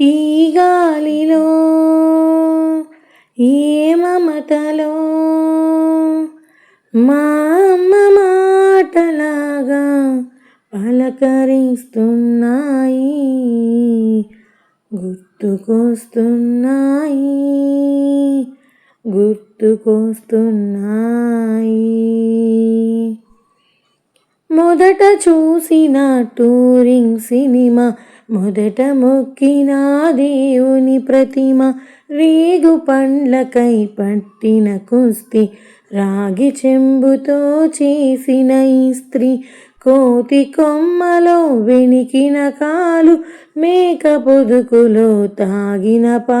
ఈ గాలిలో ఏ మమతలో మా అమ్మ మాటలాగా పలకరిస్తున్నాయి గుర్తుకొస్తున్నాయి గుర్తుకొస్తున్నాయి. మొదట చూసిన టూరింగ్ సినిమా మొదట మొక్కిన దేవుని ప్రతిమ రేగు పండ్లకై పట్టిన కుస్తీ రాగి చెంబుతో చేసిన స్త్రీ కోతి కొమ్మలో వెనికిన కాలు మేక పొదుకులో తాగిన పా